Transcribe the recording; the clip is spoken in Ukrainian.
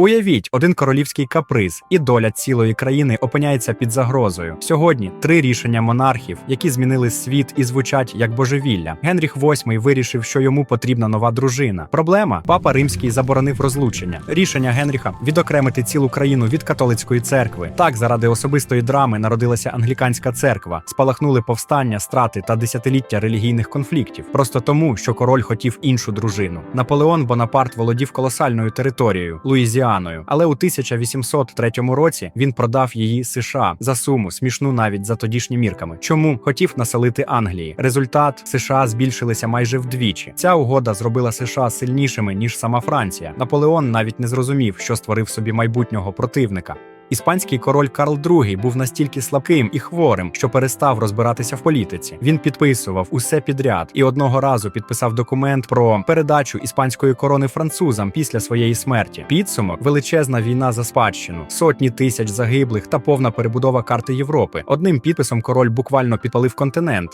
Уявіть, один королівський каприз і доля цілої країни опиняється під загрозою. Сьогодні три рішення монархів, які змінили світ і звучать як божевілля. Генріх VIII вирішив, що йому потрібна нова дружина. Проблема папа римський заборонив розлучення. Рішення Генріха відокремити цілу країну від католицької церкви. Так, заради особистої драми народилася англіканська церква, спалахнули повстання, страти та десятиліття релігійних конфліктів. Просто тому, що король хотів іншу дружину. Наполеон Бонапарт володів колосальною територією Луїзіаною, але у 1803 році він продав її США за суму, смішну навіть за тодішніми мірками. Чому хотів населити Англії? Результат США збільшилися майже вдвічі. Ця угода зробила США сильнішими ніж сама Франція. Наполеон навіть не зрозумів, що створив собі майбутнього противника. Іспанський король Карл II був настільки слабким і хворим, що перестав розбиратися в політиці. Він підписував усе підряд і одного разу підписав документ про передачу іспанської корони французам після своєї смерті. Підсумок величезна війна за спадщину, сотні тисяч загиблих та повна перебудова карти Європи. Одним підписом король буквально підпалив континент.